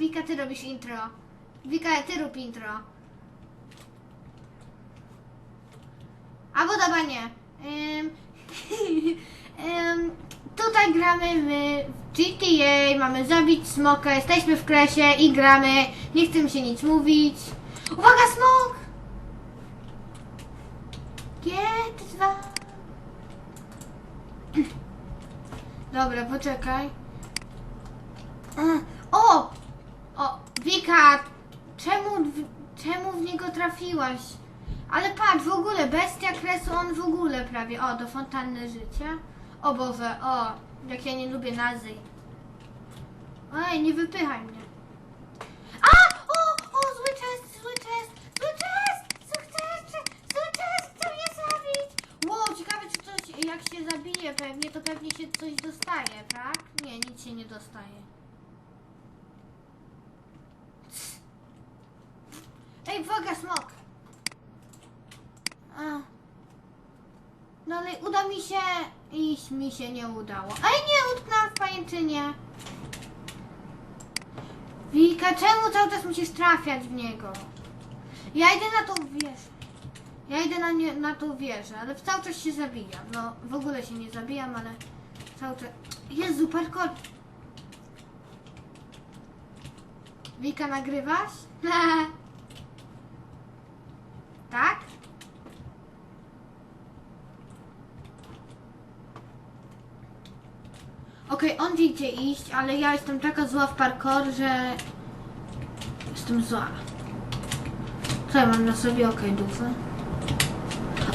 Wika, ty robisz intro. Wika, ty rób intro. Albo dobra, nie. Ym, ym, tutaj gramy w GTA, mamy zabić smoka, jesteśmy w kresie i gramy. Nie chcę mi się nic mówić. Uwaga, smok! G2. Dobra, poczekaj. E, O! O, Wika, czemu, w- czemu w niego trafiłaś? Ale patrz, w ogóle, bestia kresu, on w ogóle prawie. O, do fontanny życia. O Boże, o, jak ja nie lubię nazy. Ej, nie wypychaj mnie. A! O! O, zły test, zły test, zły test! Zły test, zły test, chce mnie zabić! Wow, ciekawe czy coś, jak się zabije pewnie, to pewnie się coś dostaje, tak? Nie, nic się nie dostaje. Ej, uwaga, smok! A. No ale uda mi się iść, mi się nie udało. Ej, nie, utknęłam w pajęczynie. Wika, czemu cały czas musisz trafiać w niego? Ja idę na tą wieżę. Ja idę na, nie, na tą wieżę, ale cały czas się zabijam. No, w ogóle się nie zabijam, ale cały czas... Jezu, parkour! Wika, nagrywasz? tak? Okej, on wie gdzie iść, ale ja jestem taka zła w parkour, że jestem zła. Co ja mam na sobie? Okej, dufy.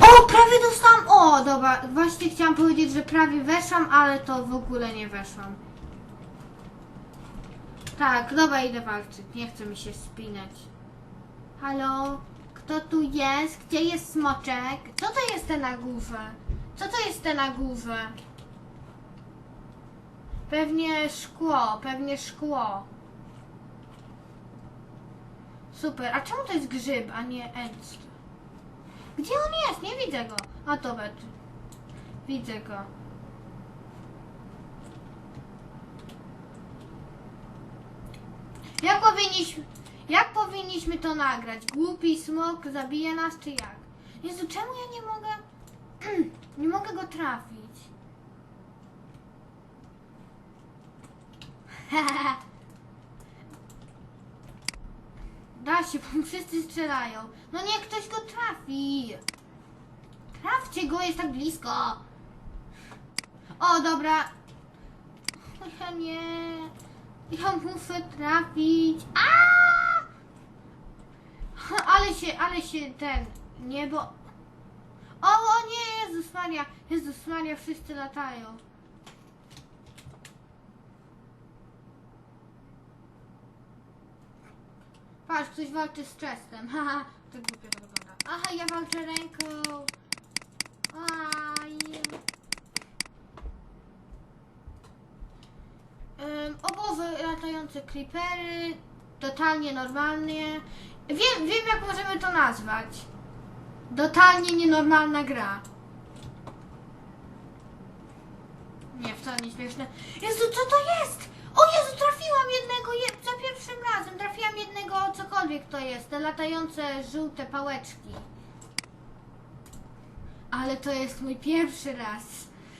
O, prawie dostałam! O, dobra, właśnie chciałam powiedzieć, że prawie weszłam, ale to w ogóle nie weszłam. Tak, dobra, idę walczyć. Nie chce mi się spinać. Halo? Kto tu jest? Gdzie jest smoczek? Co to jest te na górze? Co to jest te na górze? Pewnie szkło, pewnie szkło. Super, a czemu to jest grzyb, a nie end? Gdzie on jest? Nie widzę go. A to bet. Widzę go. Jak powinniśmy, jak powinniśmy to nagrać? Głupi smok zabije nas, czy jak? Jezu, czemu ja nie mogę... nie mogę go trafić? Da się, bo wszyscy strzelają. No niech ktoś go trafi. Trafcie go, jest tak blisko. O, dobra. O, Ja nie. Ja muszę trafić. A! Ale się, ale się ten niebo. O, o nie, Jezus Maria. Jezus Maria, wszyscy latają. Patrz, ktoś walczy z Chestem. Haha, to głupio to wygląda. Aha, ja walczę ręką. Aj. Um, o Boże, latające creepery. Totalnie normalnie. Wiem, wiem jak możemy to nazwać. Totalnie nienormalna gra. Nie, wcale nie śmieszne. Jezu, co to jest? O Jezu, trafiłam jednego je, za pierwszym razem. Trafiłam jednego, cokolwiek to jest. Te latające żółte pałeczki. Ale to jest mój pierwszy raz.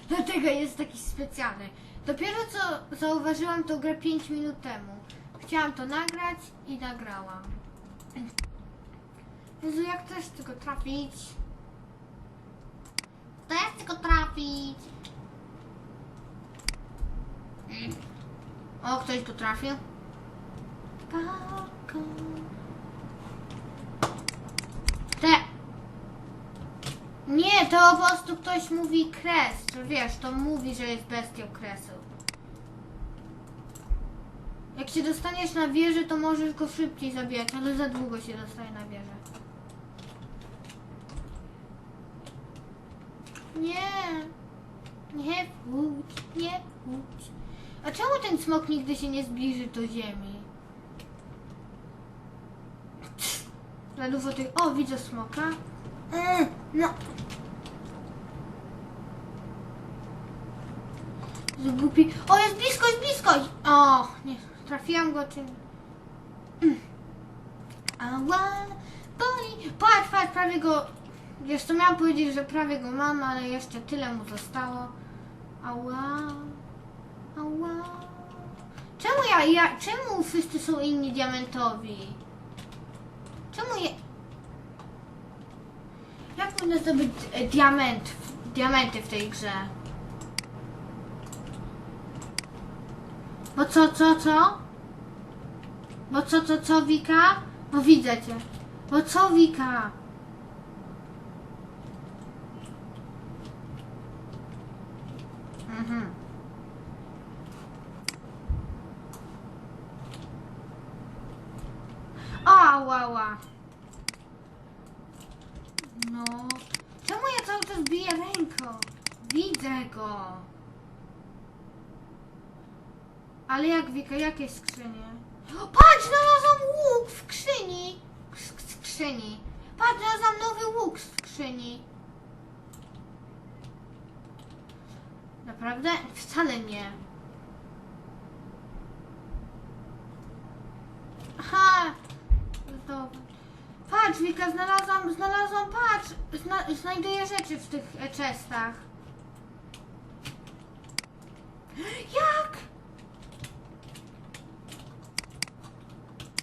Dlatego jest taki specjalny. Dopiero co zauważyłam tą grę 5 minut temu. Chciałam to nagrać i nagrałam. Jezu, jak też tylko trafić? Jest tylko trafić. O, ktoś tu trafił. Te. Nie, to po prostu ktoś mówi kres. Wiesz, to mówi, że jest bestią kresu. Jak się dostaniesz na wieżę, to możesz go szybciej zabijać, ale za długo się dostaje na wieżę. Nie. Nie wchódź, nie wchódź. A czemu ten smok nigdy się nie zbliży do ziemi? Za dużo tych... O, widzę smoka. Mm, no. Zgubi... O, jest blisko, jest blisko! O, nie, trafiłam go czym... Ała, boli. Patrz, patrz, prawie go... Wiesz, to miałam powiedzieć, że prawie go mam, ale jeszcze tyle mu zostało. Ała, ała. Czemu ja, ja, czemu wszyscy są inni diamentowi? Czemu je... Jak można zdobyć e, diament, diamenty w tej grze? Bo co, co, co? Bo co, co, co, Wika? Bo widzę cię. Bo co, Wika? Mhm. Ała. No. Czemu ja cały czas biję ręką? Widzę go. Ale jak Wika, jakie skrzynie? Patrz, znalazłam łuk w skrzyni. Skrzyni. Patrz, znalazłam nowy łuk w skrzyni. Naprawdę? Wcale nie. Aha. To... Patrz, Wika, znalazłam, znalazłam, patrz. Zna, znajduję rzeczy w tych e, chestach. Jak?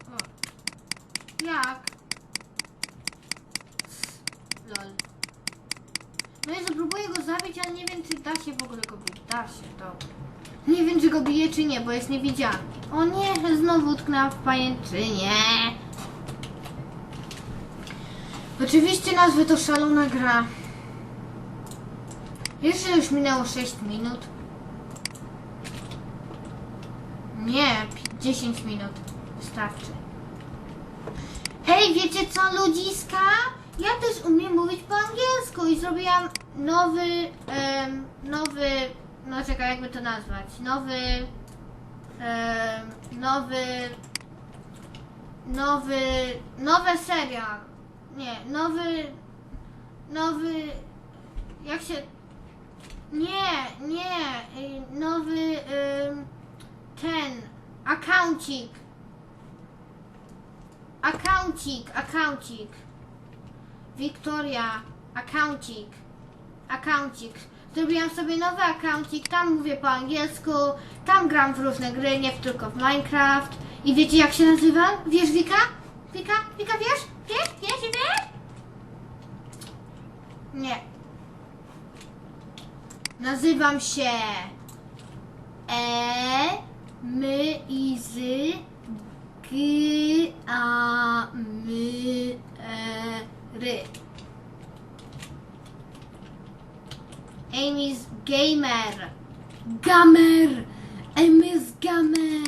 O. Jak? Lol. No i próbuję go zabić, ale nie wiem, czy da się w ogóle go bić. Da się, dobra. Nie wiem, czy go bije, czy nie, bo jest niewidzialny. O nie, znowu utknęłam w pajęczynie. Oczywiście nazwy to szalona gra. Że już minęło 6 minut? Nie, pi- 10 minut. Wystarczy. Hej, wiecie co, ludziska? Ja też umiem mówić po angielsku i zrobiłam nowy, nowy, no czekaj, jakby to nazwać, nowy, nowy, nowy, nowy serial. Nie, nowy, nowy, jak się, nie, nie, y, nowy, ten, akauncik. Akauncik, akauncik. Wiktoria, akauncik. Akauncik. Zrobiłam sobie nowy akauncik, tam mówię po angielsku, tam gram w różne gry, nie tylko w Minecraft. I wiecie jak się nazywam? Wiesz Wika? Wika? Wika wiesz? Wiesz? Wiesz? Wiesz? Nie. Nazywam się E, my i z, g, a, my, e, ry. Amy's Gamer. Gamer. Amy's Gamer.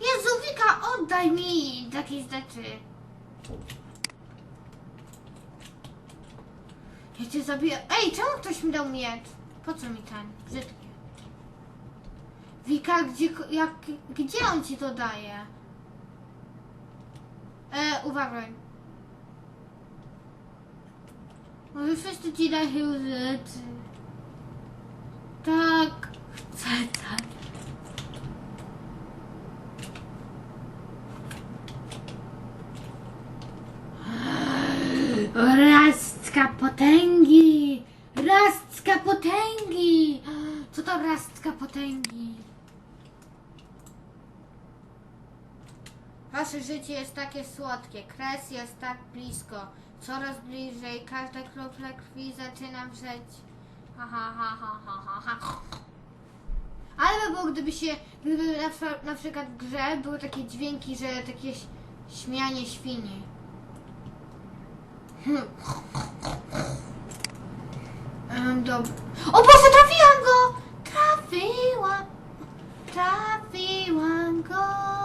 Jezu, Wika, oddaj mi takie rzeczy. Ja cię zabiję. Ej, czemu ktoś mi dał miecz? Po co mi ten? Brzydki. Wika, gdzie, jak, gdzie on ci to daje? E, uważaj. Może wszyscy ci dają rzeczy. Tak, chcę tak. Rastka potęgi! Rastka potęgi! Co to rastka potęgi? Wasze życie jest takie słodkie, kres jest tak blisko, coraz bliżej, każda kropla krwi zaczyna wrzeć. Ha, ha, ha, ha, ha, ha. Ale by było, gdyby się, gdyby na, na przykład w grze były takie dźwięki, że takie śmianie świni. Hmm. Um, dobra. O Boże, trafiłam go! Trafiłam! Trafiłam go!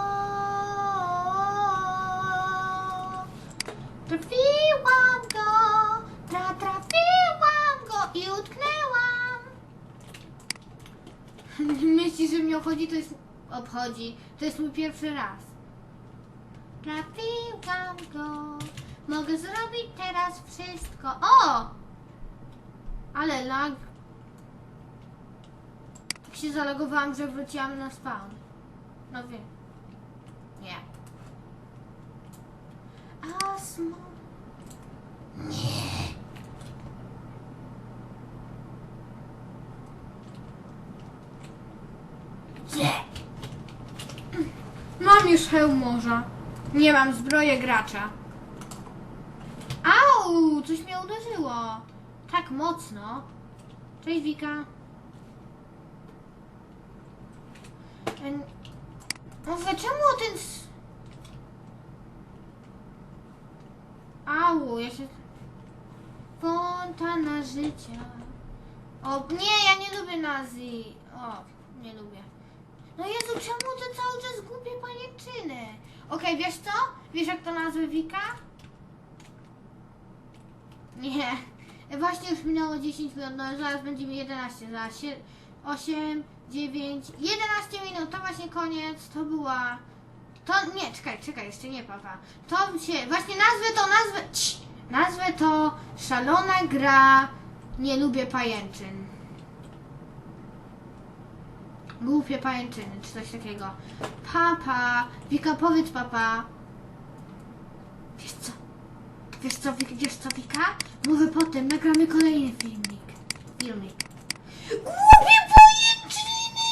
Myślisz, że mnie obchodzi? To jest... Obchodzi. To jest mój pierwszy raz. Trafiłam go. Mogę zrobić teraz wszystko. O! Ale lag. Tak się zalogowałam, że wróciłam na spawn. No wiem. Nie. Asmo. Nie. Mam już hełm morza. Nie mam zbroję gracza. Au! Coś mnie uderzyło. Tak mocno. Cześć Wika. En- Mówię, czemu ten... Au, ja się... Fontana życia. O, nie, ja nie lubię Nazji. O, nie lubię. No Jezu, czemu to cały czas głupie pajęczyny? Okej, wiesz co? Wiesz jak to nazwę Wika? Nie. Właśnie już minęło 10 minut, no zaraz będzie mi 11, zaraz się... 8, 9, 11 minut, to właśnie koniec, to była... To, nie, czekaj, czekaj, jeszcze nie, papa. To się, właśnie nazwę to, nazwę, cii, nazwę to szalona gra, nie lubię pajęczyn. Głupie pajęczyny, czy coś takiego. Papa, Wika, powiedz papa. Wiesz co? Wiesz co, Wik- wiesz co, Wika? Mówię potem, nagramy kolejny filmik. Filmik. Głupie pajęczyny!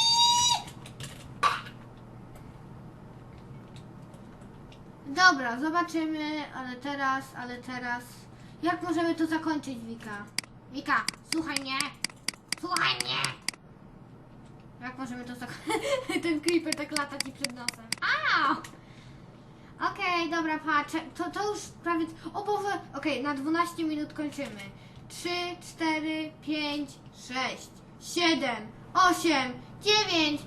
Dobra, zobaczymy, ale teraz, ale teraz... Jak możemy to zakończyć, Wika? Wika, słuchaj mnie! Jak możemy to zakończyć? Ten creeper tak lata ci przed nosem. Au! Okej, dobra, patrz, to, to już prawie... O Boże, okej, na 12 minut kończymy. 3, 4, 5, 6, 7, 8, 9,